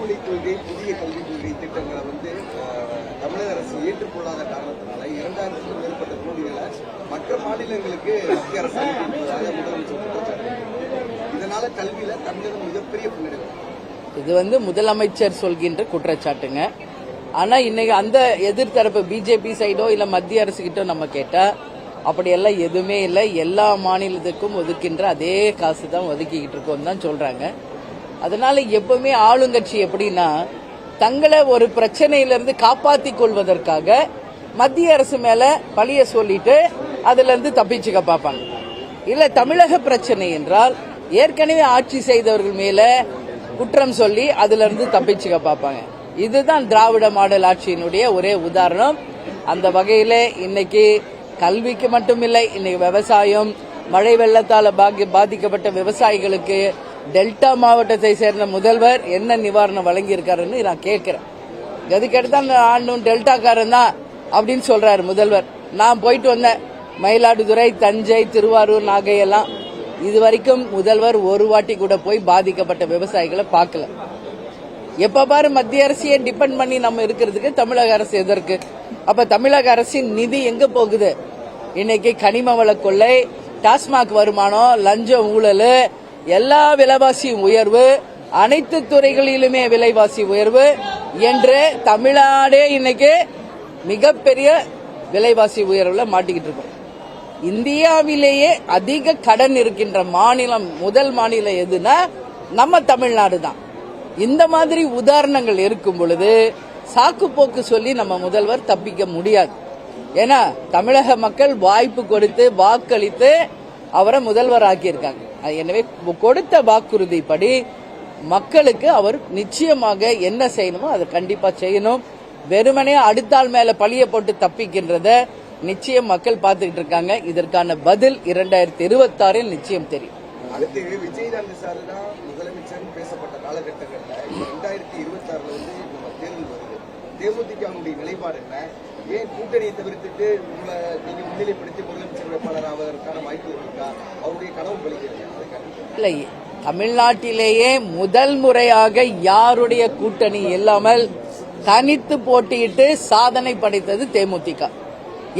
இருமொழிக் கொள்கை புதிய கல்விக் கொள்கை திட்டங்களை வந்து தமிழக அரசு ஏற்றுக்கொள்ளாத காரணத்தினால இரண்டாயிரத்துக்கும் மேற்பட்ட கோடிகளை மற்ற மாநிலங்களுக்கு மத்திய அரசு அனுப்பியிருப்பதாக முதலமைச்சர் குற்றச்சாட்டு. இதனால கல்வியில தமிழகம் மிகப்பெரிய பின்னடைவு இது வந்து முதலமைச்சர் சொல்கின்ற குற்றச்சாட்டுங்க. ஆனா இன்னைக்கு அந்த எதிர்த்தரப்பு பிஜேபி சைடோ இல்ல மத்திய அரசு கிட்டோ நம்ம கேட்டா அப்படியெல்லாம் எதுவுமே இல்லை. எல்லா மாநிலத்துக்கும் ஒதுக்கின்ற அதே காசு தான் ஒதுக்கிக்கிட்டு இருக்கோம் தான் சொல்றாங்க. அதனால எப்பவுமே ஆளுங்கட்சி எப்படின்னா தங்களை ஒரு பிரச்சனையிலிருந்து காப்பாத்திக் கொள்வதற்காக மத்திய அரசு மேல பழிய சொல்லிட்டு அதுல இருந்து தப்பிச்சுக்க பார்ப்பாங்க. இல்ல தமிழக பிரச்சனை என்றால் ஏற்கனவே ஆட்சி செய்தவர்கள் மேல குற்றம் சொல்லி அதுல இருந்து தப்பிச்சுக்க பார்ப்பாங்க. இதுதான் திராவிட மாடல் ஆட்சியினுடைய ஒரே உதாரணம். அந்த வகையில இன்னைக்கு கல்விக்கு மட்டும் இல்லை இன்னைக்கு விவசாயம் மழை வெள்ளத்தால பாதிக்கப்பட்ட விவசாயிகளுக்கு டெல்டா மாவட்டத்தை சேர்ந்த முதல்வர் என்ன நிவாரணம் வழங்கியிருக்காருன்னு நான் கேட்கிறேன். எதுக்கெடுத்தா ஆண்டும் டெல்டாக்காரன் தான் அப்படின்னு சொல்றாரு முதல்வர். நான் போயிட்டு வந்தேன். மயிலாடுதுறை தஞ்சை திருவாரூர் நாகை எல்லாம். இது வரைக்கும் முதல்வர் ஒரு வாட்டி கூட போய் பாதிக்கப்பட்ட விவசாயிகளை பார்க்கல. எப்ப பாரு மத்திய அரசையே டிபெண்ட் பண்ணி நம்ம இருக்கிறதுக்கு தமிழக அரசு எதற்கு அப்ப தமிழக அரசின் நிதி எங்க போகுது? இன்னைக்கு கனிம வள கொள்ளை டாஸ்மாக் வருமானம் லஞ்சம் ஊழல் எல்லா விலைவாசி உயர்வு அனைத்து துறைகளிலுமே விலைவாசி உயர்வு என்று தமிழ்நாடே இன்னைக்கு மிகப்பெரிய விலைவாசி உயர்வுல மாட்டிக்கிட்டு இருக்கோம். இந்தியாவிலேயே அதிக கடன் இருக்கின்ற மாநிலம் முதல் மாநிலம் எதுனா நம்ம தமிழ்நாடு தான். இந்த மாதிரி உதாரணங்கள் இருக்கும் பொழுது சாக்கு போக்கு சொல்லி நம்ம முதல்வர் தப்பிக்க முடியாது. ஏன்னா தமிழக மக்கள் வாய்ப்பு கொடுத்து வாக்களித்து அவரை முதல்வர் ஆக்கியிருக்காங்க. எனவே கொடுத்த வாக்குறுதிப்படி மக்களுக்கு அவர் நிச்சயமாக என்ன செய்யணுமோ அதை கண்டிப்பா செய்யணும். வெறுமனே அடுத்தாள் மேல பழிய போட்டு தப்பிக்கின்றத நிச்சயம் மக்கள் பார்த்துக்கிட்டு இருக்காங்க. இதற்கான பதில் இரண்டாயிரத்தி இருபத்தாறில் நிச்சயம் தெரியும். அடுத்து விஜயகாந்த் சார் தான் முதலமைச்சர் பேசப்பட்ட காலகட்டங்கள்ல ரெண்டாயிரத்தி இருபத்தி ஆறுல வந்து தேர்தல் வருது. தேமுதிகவுடைய நிலைப்பாடு என்ன? ஏன் கூட்டணியை தவிர்த்துட்டு உங்களை நீங்க முன்னிலைப்படுத்தி முதலமைச்சர் வேட்பாளர் ஆவதற்கான வாய்ப்பு இருக்கா? அவருடைய கனவு பலிக்கிறது இல்லை தமிழ்நாட்டிலேயே முதல் முறையாக யாருடைய கூட்டணி இல்லாமல் தனித்து போட்டியிட்டு சாதனை படைத்தது தேமுதிக.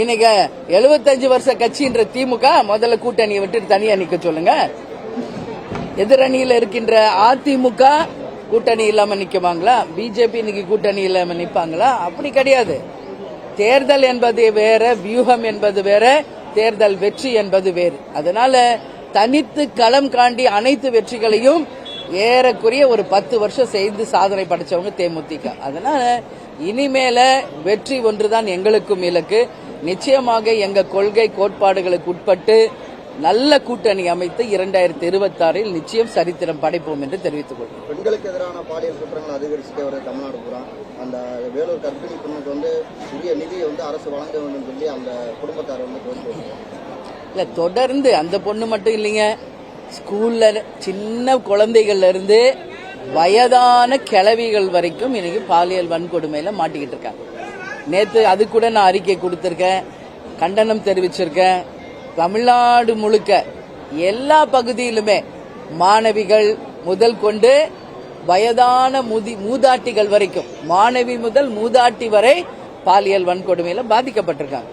இன்னைக்கு 75 வருஷ கட்சின்ற திமுக முதல்ல கூட்டணியை விட்டு தனியா நிக்க சொல்லுங்க. எதிரணியில் இருக்கின்ற அதிமுக கூட்டணி இல்லாம நிக்குவாங்களா? பிஜேபி இன்னைக்கு கூட்டணி இல்லாம நிப்பாங்களா? அப்படி கிடையாது. தேர்தல் என்பது வேற வியூகம் என்பது வேற. தேர்தல் வெற்றி என்பது வேறு. அதனால தனித்து களம் காண்டி அனைத்து வெற்றிகளையும் ஏறக்குறைய ஒரு பத்து வருஷம் செய்து சாதனை படைச்சவங்க தேமுதிக. அதனால இனிமேல வெற்றி ஒன்றுதான் எங்களுக்கும் இலக்கு. நிச்சயமாக எங்க கொள்கை கோட்பாடுகளுக்கு உட்பட்டு நல்ல கூட்டணி அமைத்து இரண்டாயிரத்தி இருபத்தாறில் நிச்சயம் சரித்திரம் படைப்போம் என்று தெரிவித்துக் கொள்கிறேன். பெண்களுக்கு எதிரான பாலியல் குற்றங்கள் அதிகரிச்சுட்டே வருது தமிழ்நாடு பூரா. அந்த வேலூர் கர்ப்பிணி பெண்ணுக்கு வந்து உரிய நிதியை வந்து அரசு வழங்க வேண்டும் சொல்லி அந்த குடும்பத்தார் வந்து இல்ல தொடர்ந்து அந்த பொண்ணு மட்டும் இல்லைங்க. ஸ்கூல்ல சின்ன குழந்தைகள்ல இருந்து வயதான கிழவிகள் வரைக்கும் இன்னைக்கு பாலியல் வன்கொடுமையில மாட்டிக்கிட்டு இருக்காங்க. நேத்து அது கூட நான் அறிக்கை கொடுத்திருக்கேன். கண்டனம் தெரிவிச்சிருக்கேன். தமிழ்நாடு முழுக்க எல்லா பகுதியிலுமே மாணவிகள் முதல் கொண்டு வயதான முதி மூதாட்டிகள் வரைக்கும் மாணவி முதல் மூதாட்டி வரை பாலியல் வன்கொடுமையில பாதிக்கப்பட்டிருக்காங்க.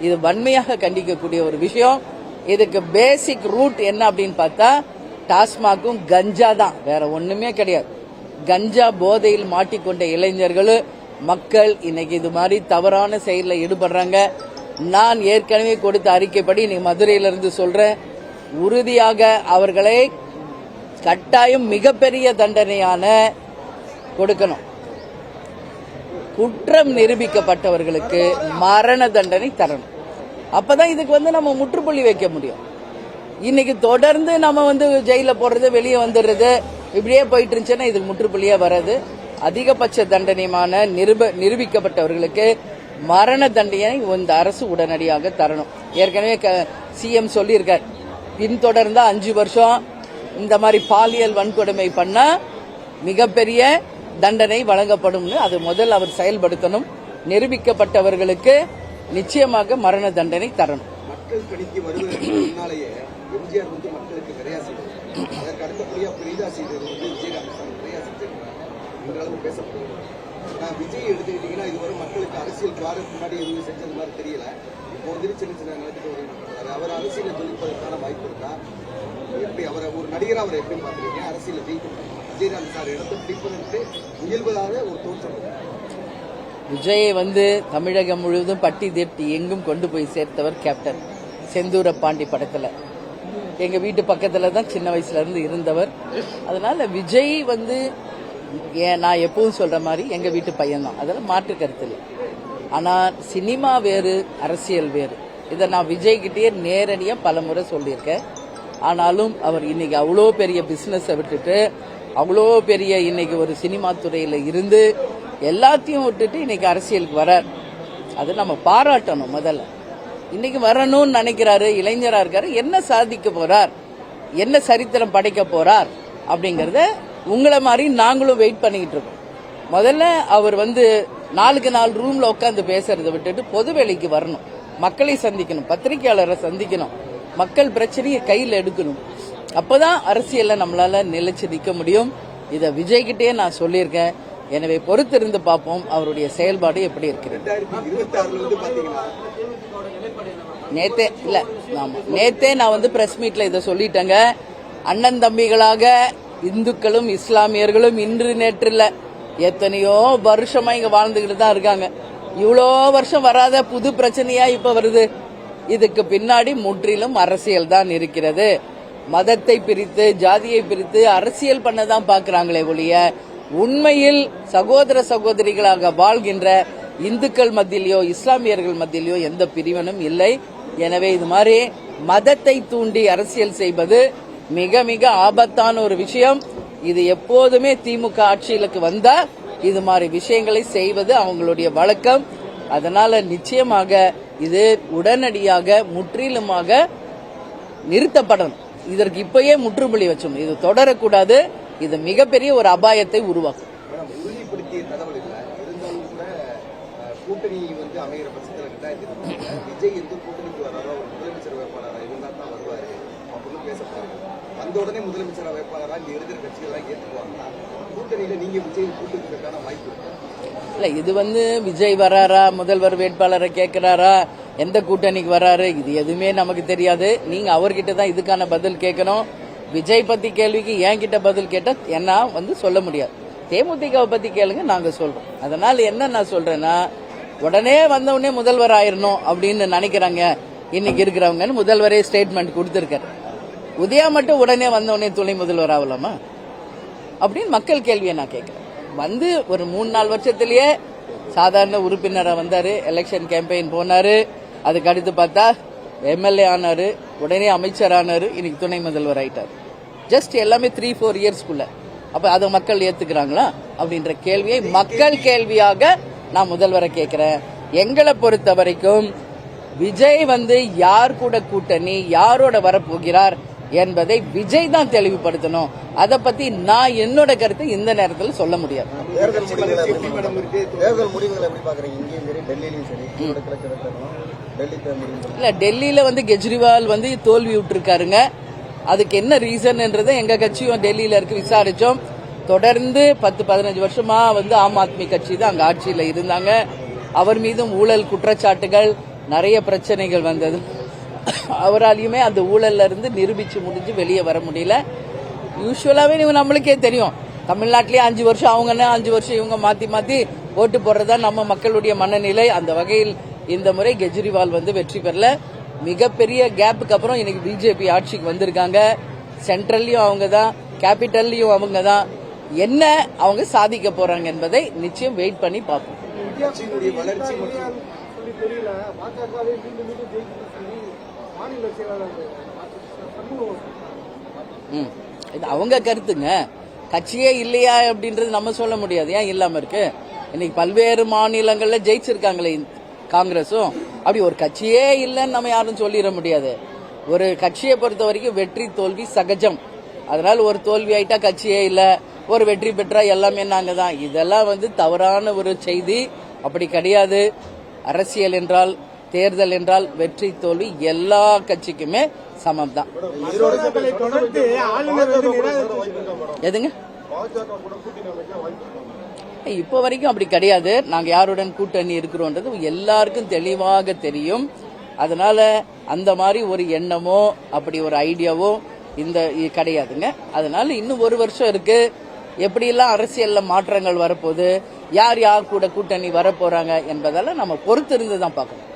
இது வன்மையாக கண்டிக்கக்கூடிய ஒரு விஷயம். இதுக்கு பேசிக் ரூட் என்ன அப்படின்னு பார்த்தா டாஸ்மாக்கும் கஞ்சா தான். வேற ஒண்ணுமே கிடையாது. கஞ்சா போதையில் மாட்டிக்கொண்ட இளைஞர்கள் மக்கள் இன்னைக்கு இது மாதிரி தவறான செயலில் ஈடுபடுறாங்க. நான் ஏற்கனவே கொடுத்த அறிக்கைப்படி நீ மதுரையிலிருந்து சொல்றேன் உறுதியாக அவர்களை கட்டாயம் மிகப்பெரிய தண்டனையான கொடுக்கணும். குற்றம் நிரூபிக்கப்பட்டவர்களுக்கு மரண தண்டனை தரணும். அப்பதான் இதுக்கு வந்து நம்ம முற்றுப்புள்ளி வைக்க முடியும். இன்னைக்கு தொடர்ந்து நம்ம வந்து ஜெயில போடுறது வெளியே வந்துடுறது இப்படியே போயிட்டு இருந்துச்சுன்னா இதுக்கு முற்றுப்புள்ளியே வராது. அதிகபட்ச தண்டனையுமான நிரூப நிரூபிக்கப்பட்டவர்களுக்கு மரண தண்டனை இந்த அரசு உடனடியாக தரணும். ஏற்கனவே சிஎம் சொல்லியிருக்கார். பின்தொடர்ந்தா அஞ்சு வருஷம் இந்த மாதிரி பாலியல் வன்கொடுமை பண்ணா மிகப்பெரிய தண்டனை வழங்கப்படும் அது முதல் அவர் செயல்படுத்தணும். நிரூபிக்கப்பட்டவர்களுக்கு நிச்சயமாக மரண தண்டனை தரணும். மக்கள் கணிக்கு வருவதற்கு முன்னாலேயே எம்ஜிஆர் வந்து மக்களுக்கு நிறையா செய்தார். அதற்கு அடுத்தபடியாக பெரிதா செய்தது வந்து விஜயகாந்த் சார் நிறைய செஞ்சிருக்காங்க இன்றளவு பேசப்படுகிறது நான் விஜய் எடுத்துக்கிட்டீங்கன்னா இதுவரை மக்களுக்கு அரசியல் வாரத்துக்கு முன்னாடி எதுவும் செஞ்சது மாதிரி தெரியல. இப்போ வந்து சின்ன சின்ன நிலத்துக்கு உதவி அவர் அரசியலை ஜொலிப்பதற்கான வாய்ப்பு இருக்கா? எப்படி? அவரை ஒரு நடிகர் அவரை எப்படி பார்க்குறீங்க? அரசியலை ஜெயிக்க விஜயகாந்த் சார் இடத்தை பிடிப்பதற்கு முயல்வதாக ஒரு தோற்றம் விஜயை வந்து தமிழகம் முழுவதும் பட்டி தேட்டி எங்கும் கொண்டு போய் சேர்த்தவர் கேப்டன் செந்தூர பாண்டி படத்தில். எங்கள் வீட்டு பக்கத்தில் தான் சின்ன வயசுலேருந்து இருந்தவர். அதனால் விஜய் வந்து ஏன் நான் எப்பவும் சொல்ற மாதிரி எங்க வீட்டு பையன்தான். அதெல்லாம் மாற்று கருத்து இல்லை. ஆனா சினிமா வேறு அரசியல் வேறு. இதை நான் விஜய் நேரடியாக நேரடியா பல முறை சொல்லியிருக்கேன். ஆனாலும் அவர் இன்னைக்கு அவ்வளோ பெரிய பிஸ்னஸை விட்டுட்டு அவ்வளோ பெரிய இன்னைக்கு ஒரு சினிமா துறையில் இருந்து எல்லாத்தையும் விட்டுட்டு இன்னைக்கு அரசியலுக்கு வரார். அது நம்ம பாராட்டணும் முதல்ல. இன்னைக்கு வரணும்னு நினைக்கிறாரு இளைஞராக இருக்காரு என்ன சாதிக்க போறார் என்ன சரித்திரம் படைக்க போறார் அப்படிங்கிறத உங்களை மாதிரி நாங்களும் வெயிட் பண்ணிக்கிட்டு இருக்கோம். முதல்ல அவர் வந்து நாளுக்கு நாலு ரூம்ல உட்காந்து பேசுறதை விட்டுட்டு பொது வேலைக்கு வரணும். மக்களை சந்திக்கணும் பத்திரிகையாளரை சந்திக்கணும். மக்கள் பிரச்சனையை கையில் எடுக்கணும். அப்பதான் அரசியல்ல நம்மளால நிலைச்சு நிக்க முடியும். இதை விஜய்கிட்டே நான் சொல்லியிருக்கேன். எனவே பொறுத்திருந்து பார்ப்போம் அவருடைய செயல்பாடு எப்படி இருக்கிறது. நேத்தே இல்ல ஆமா. நேத்தே நான் வந்து பிரஸ் மீட்ல இதை சொல்லிட்டேங்க. அண்ணன் தம்பிகளாக இந்துக்களும் இஸ்லாமியர்களும் இன்று நேற்று இல்ல எத்தனையோ வருஷமா இங்க வாழ்ந்துகிட்டு தான் இருக்காங்க. இவ்வளோ வருஷம் வராத புது பிரச்சனையா இப்ப வருது. இதுக்கு பின்னாடி முற்றிலும் அரசியல் தான் இருக்கிறது. மதத்தை பிரித்து ஜாதியை பிரித்து அரசியல் பண்ணதான் பாக்குறாங்களே ஒழிய உண்மையில் சகோதர சகோதரிகளாக வாழ்கின்ற இந்துக்கள் மத்தியிலையோ இஸ்லாமியர்கள் மத்தியிலயோ எந்த பிரிவனும் இல்லை. எனவே இது மாதிரி மதத்தை தூண்டி அரசியல் செய்வது மிக மிக ஆபத்தான ஒரு விஷயம். இது எப்போதுமே திமுக ஆட்சியிலுக்கு வந்தா இது மாதிரி விஷயங்களை செய்வது அவங்களுடைய வழக்கம். அதனால நிச்சயமாக இது உடனடியாக முற்றிலுமாக நிறுத்தப்படணும். இதற்கு இப்பயே முற்றுப்புள்ளி வச்சோம் இது தொடரக்கூடாது. இது மிகப்பெரிய ஒரு அபாயத்தை உருவாக்கும். கூட்டணி அப்படின்னு பேசப்படுறாரு வந்த உடனே முதலமைச்சர் வேட்பாளராக இந்த இருக்கிற கட்சிகள்லாம் ஏற்றுக்குவாங்களா கூட்டணியில நீங்க விஜய் கூட்டணிக்கான வாய்ப்பு இருக்கு? இல்ல இது வந்து விஜய் வராரா? முதல்வர் வேட்பாளரை கேட்குறாரா? எந்த கூட்டணிக்கு வராரு? இது எதுவுமே நமக்கு தெரியாது. நீங்கள் அவர்கிட்ட தான் இதுக்கான பதில் கேட்கணும். விஜய் பற்றி கேள்விக்கு என்கிட்ட பதில் கேட்டால் என்ன வந்து சொல்ல முடியாது. தேமுதிகவை பற்றி கேளுங்க நாங்கள் சொல்கிறோம் அதனால் என்ன நான் சொல்கிறேன்னா உடனே வந்தவுடனே முதல்வர் ஆயிரணும் அப்படின்னு நினைக்கிறாங்க. இன்னைக்கு இருக்கிறவங்கன்னு முதல்வரே ஸ்டேட்மெண்ட் கொடுத்துருக்காரு. உதயா மட்டும் உடனே வந்த உடனே துணை முதல்வர் ஆகலாமா? அப்படின்னு மக்கள் கேள்வியை நான் கேட்கிறேன். வந்து ஒரு மூணு நாலு வருஷத்திலேயே சாதாரண உறுப்பினராக வந்தாரு எலெக்ஷன் கேம்பெயின் போனாரு அதுக்கு அடுத்து பார்த்தா எம்எல்ஏ ஆனாரு உடனே அமைச்சர் ஆனாரு இன்னைக்கு துணை முதல்வர் ஆயிட்டார். ஜஸ்ட் எல்லாமே த்ரீ ஃபோர் இயர்ஸ்க்குள்ள அப்ப அதை மக்கள் ஏத்துக்கிறாங்களா? அப்படின்ற கேள்வியை மக்கள் கேள்வியாக நான் முதல்வரை கேட்கிறேன். எங்களை பொறுத்த வரைக்கும் விஜய் வந்து யார் கூட கூட்டணி யாரோட வரப்போகிறார் என்பதை விஜய் தான் தெளிவுபடுத்தணும். அதை பத்தி நான் என்னோட கருத்து இந்த நேரத்தில் சொல்ல முடியாது. இல்ல டெல்லியில வந்து கெஜ்ரிவால் வந்து தோல்வி விட்டுருக்காருங்க. அதுக்கு என்ன ரீசன்ன்றதை எங்க கட்சியும் டெல்லியில இருக்கு விசாரிச்சோம். தொடர்ந்து பத்து பதினஞ்சு வருஷமா வந்து ஆம் ஆத்மி கட்சி தான் அங்க ஆட்சியில இருந்தாங்க. அவர் மீதும் ஊழல் குற்றச்சாட்டுகள் நிறைய பிரச்சனைகள் வந்தது. அவராலையுமே அந்த ஊழல்ல இருந்து நிரூபிச்சு முடிஞ்சு வெளியே வர முடியல. யூஸ்வலாவே இவங்க நம்மளுக்கே தெரியும். தமிழ்நாட்டிலேயே அஞ்சு வருஷம் அவங்க அஞ்சு வருஷம் இவங்க மாத்தி மாத்தி ஓட்டு போடுறதா நம்ம மக்களுடைய மனநிலை. அந்த வகையில் இந்த முறை கெஜ்ரிவால் வந்து வெற்றி பெறல. மிகப்பெரிய கேப்புக்கு அப்புறம் இன்னைக்கு பிஜேபி ஆட்சிக்கு வந்திருக்காங்க. சென்ட்ரல்லையும் அவங்க தான் கேபிட்டல்லையும் அவங்க தான் என்ன அவங்க சாதிக்க போறாங்க என்பதை நிச்சயம் வெயிட் பண்ணி பார்ப்போம். ம். இது அவங்க கருத்துங்க. கட்சியே இல்லையா அப்படின்றது நம்ம சொல்ல முடியாது. ஏன் இல்லாம இருக்கு? இன்னைக்கு பல்வேறு மாநிலங்கள்ல ஜெயிச்சிருக்காங்களே காங்கிரஸும். அப்படி ஒரு கட்சியே இல்லைன்னு நம்ம யாரும் சொல்லிட முடியாது. ஒரு கட்சியை பொறுத்த வரைக்கும் வெற்றி தோல்வி சகஜம். அதனால ஒரு தோல்வி ஆயிட்டா கட்சியே இல்லை. ஒரு வெற்றி பெற்றா எல்லாமே நாங்க தான் இதெல்லாம் வந்து தவறான ஒரு செய்தி. அப்படி கிடையாது. அரசியல் என்றால் தேர்தல் என்றால் வெற்றி தோல்வி எல்லா கட்சிக்குமே சமம் தான் எதுங்க? இப்போ வரைக்கும் அப்படி கிடையாது. நாங்க யாருடன் கூட்டணி இருக்கிறோன்றது எல்லாருக்கும் தெளிவாக தெரியும். அதனால அந்த மாதிரி ஒரு எண்ணமோ அப்படி ஒரு ஐடியாவோ இந்த கிடையாதுங்க. அதனால இன்னும் ஒரு வருஷம் இருக்கு. எப்படியெல்லாம் அரசியல்ல மாற்றங்கள் வரப்போகுது? யார் யார் கூட கூட்டணி வரப்போறாங்க என்பதெல்லாம் நம்ம பொறுத்து இருந்து தான் பார்க்கணும்.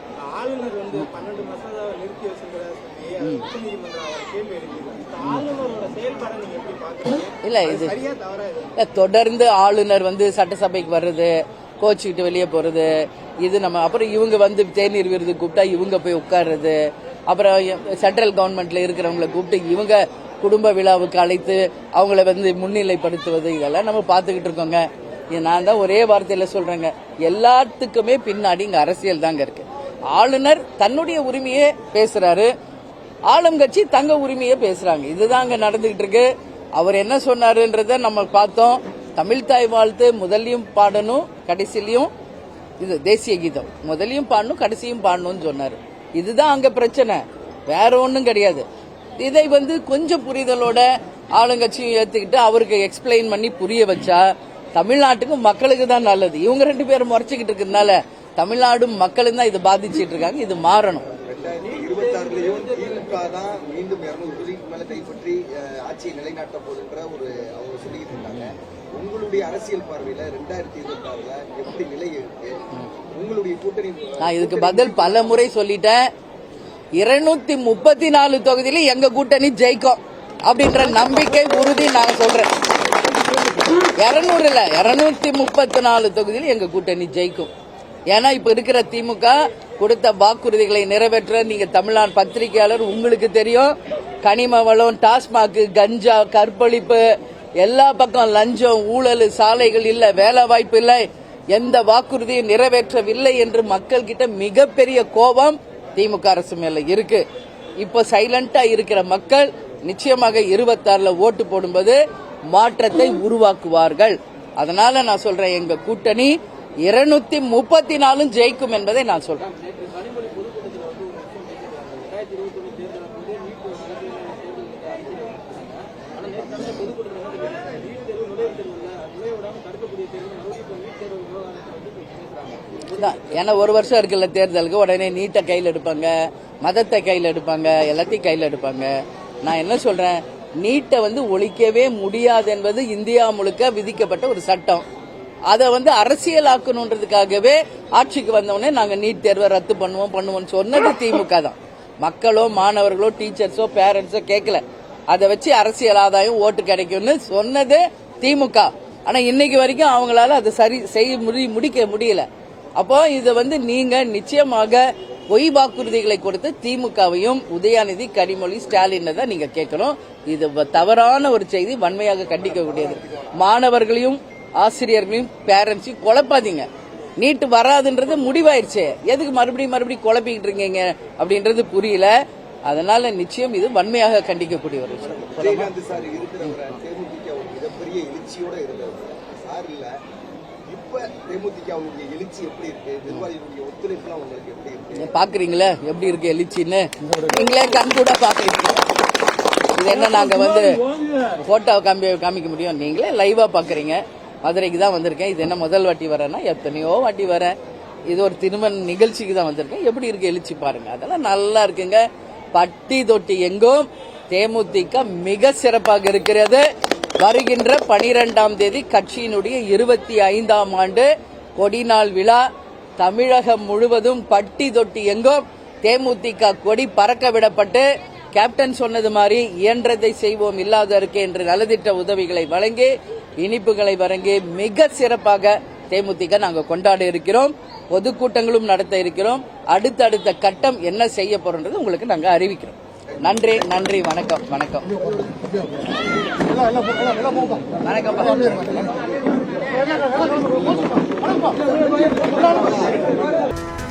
ஆளுநர் வந்து பன்னெண்டு மசோதாவை நிறுத்தி வச்சிருக்கிறதா சொல்லி உச்சநீதிமன்றம் அவர் கேள்வி எழுப்பியிருக்காங்க இந்த ஆளுநரோட செயல்பாடை நீங்க எப்படி பாக்குறீங்க இல்ல இது சரியா தவறா தொடர்ந்து ஆளுநர் வந்து சட்டசபைக்கு வர்றது கோச்சிக்கிட்டு வெளியே போறது இது நம்ம அப்புறம் இவங்க வந்து தேநீர் விருது கூப்பிட்டா இவங்க போய் உட்கார்றது அப்புறம் சென்ட்ரல் கவர்மெண்ட்ல இருக்கிறவங்கள கூப்பிட்டு இவங்க குடும்ப விழாவுக்கு அழைத்து அவங்கள வந்து முன்னிலைப்படுத்துவது இதெல்லாம் நம்ம பார்த்துக்கிட்டு இருக்கோங்க. இது நான் தான் ஒரே வார்த்தையில சொல்றேங்க. எல்லாத்துக்குமே பின்னாடி இங்க அரசியல் தாங்க இருக்கு. ஆளுநர் தன்னுடைய உரிமையே பேசுறாரு. ஆளுங்கட்சி தங்க உரிமையை பேசுறாங்க. இதுதாங்க நடந்துகிட்டு இருக்கு. அவர் என்ன சொன்னாருன்றத நம்ம பார்த்தோம். தமிழ் தாய் வாழ்த்து முதல்லையும் பாடணும் கடைசிலையும் இது தேசிய கீதம். முதலையும் பாடணும் கடைசியும் பாடணும்னு சொன்னாரு. இதுதான் அங்க பிரச்சனை. வேற ஒன்றும் கிடையாது. இதை வந்து கொஞ்சம் புரிதலோட ஆளுங்கட்சியும் ஏத்துக்கிட்டு அவருக்கு எக்ஸ்பிளைன் பண்ணி புரிய வச்சா தமிழ்நாட்டுக்கும் மக்களுக்கு தான் நல்லது. இவங்க ரெண்டு பேரும் முறைச்சிக்கிட்டு இருக்கிறதுனால தமிழ்நாடும் மக்களும் தான் இது பாதிச்சிட்டு இருக்காங்க. இது மாறணும். உங்களுடைய அரசியல் பார்வையில ரெண்டாயிரத்தி இருபத்தி ஆறுல எப்படி நிலை இருக்கு? உங்களுடைய கூட்டணி நான் இதுக்கு பதில் பல முறை சொல்லிட்டேன். இருநூத்தி முப்பத்தி நாலு தொகுதியில எங்க கூட்டணி ஜெயிக்கும் அப்படின்ற நம்பிக்கை உறுதி நான் சொல்றேன். இருநூறு இல்ல இருநூத்தி முப்பத்தி நாலு தொகுதியில எங்க கூட்டணி ஜெயிக்கும். ஏன்னா இப்ப இருக்கிற திமுக கொடுத்த வாக்குறுதிகளை நிறைவேற்ற நீங்க தமிழ்நாடு பத்திரிகையாளர் உங்களுக்கு தெரியும். கனிம வளம் டாஸ்மாக் கஞ்சா கற்பழிப்பு எல்லா பக்கம் லஞ்சம் ஊழல் சாலைகள் இல்ல வேலை வாய்ப்பு இல்லை. எந்த வாக்குறுதியும் நிறைவேற்றவில்லை என்று மக்கள் கிட்ட மிகப்பெரிய கோபம் திமுக அரசு மேல இருக்கு. இப்ப சைலண்டா இருக்கிற மக்கள் நிச்சயமாக இருபத்தாறுல ஓட்டு போடும்போது மாற்றத்தை உருவாக்குவார்கள். அதனால நான் சொல்றேன் எங்க கூட்டணி இருநூத்தி முப்பத்தி நாலும் ஜெயிக்கும் என்பதை நான் சொல்றேன். தான். ஏன்னா ஒரு வருஷம் இருக்குல்ல தேர்தலுக்கு உடனே நீட்டை கையில் எடுப்பாங்க மதத்தை கையில் எடுப்பாங்க எல்லாத்தையும் கையில் எடுப்பாங்க. நான் என்ன சொல்றேன்? நீட்டை வந்து ஒழிக்கவே முடியாது என்பது இந்தியா முழுக்க விதிக்கப்பட்ட ஒரு சட்டம். அதை வந்து அரசியலாக்கணுன்றதுக்காகவே ஆட்சிக்கு வந்தவொடனே நாங்க நீட் தேர்வை ரத்து பண்ணுவோம் பண்ணுவோம்னு சொன்னது திமுக தான். மக்களோ மாணவர்களோ டீச்சர்ஸோ பேரண்ட்ஸோ கேட்கல அதை வச்சு அரசியல் ஆதாயம் ஓட்டு கிடைக்கும்னு சொன்னது திமுக. ஆனா இன்னைக்கு வரைக்கும் அவங்களால அதை சரி செய்ய முடி முடிக்க முடியல. அப்போ இதை வந்து நீங்க நிச்சயமாக பொய் வாக்குறுதிகளை கொடுத்து திமுகவையும் உதயாநிதி கனிமொழி ஸ்டாலின் தான் நீங்க கேட்கணும். இது வ- தவறான ஒரு செய்தி வன்மையாக கண்டிக்கக்கூடியது. மாணவர்களையும் ஆசிரியர்களையும் பேரண்ட்ஸையும் குழப்பாதீங்க. நீட்டு வராதுன்றது முடிவாயிருச்சு. எதுக்கு மறுபடியும் மறுபடியும் குழப்பிக்கிட்டு இருக்கீங்க அப்படின்றது புரியல. அதனால நிச்சயம் இது வன்மையாக கண்டிக்கக்கூடிய ஒரு விஷயம் பாக்குறீங்களா எப்படி இருக்கு எழுச்சின்னு? நீங்களே கண் கூட பாக்குறீங்க. இது என்ன நாங்க வந்து போட்டோ காமி காமிக்க முடியும்? நீங்களே லைவா பாக்குறீங்க. மதுரைக்கு தான் வந்திருக்கேன். இது என்ன முதல் வாட்டி வரேன்னா எத்தனையோ வாட்டி வரேன். இது ஒரு திருமண நிகழ்ச்சிக்கு தான் வந்திருக்கேன். எப்படி இருக்கு எழுச்சி பாருங்க. அதெல்லாம் நல்லா இருக்குங்க. பட்டி தொட்டி எங்கும் தேமுதிக மிக சிறப்பாக இருக்கிறது. வருகின்ற பனிரெண்டாம் தேதி கட்சியினுடைய இருபத்தி ஐந்தாம் ஆண்டு கொடிநாள் விழா. தமிழகம் முழுவதும் பட்டி தொட்டி எங்கும் தேமுதிக கொடி பறக்க விடப்பட்டு கேப்டன் சொன்னது மாதிரி இயன்றதை செய்வோம் இல்லாத இருக்கு என்று நலத்திட்ட உதவிகளை வழங்கி இனிப்புகளை வழங்கி மிக சிறப்பாக தேமுதிக நாங்கள் கொண்டாட இருக்கிறோம். பொதுக்கூட்டங்களும் நடத்த இருக்கிறோம். அடுத்தடுத்த கட்டம் என்ன செய்ய போறோன்றது உங்களுக்கு நாங்கள் அறிவிக்கிறோம். நன்றி நன்றி வணக்கம் வணக்கம். வணக்கம்.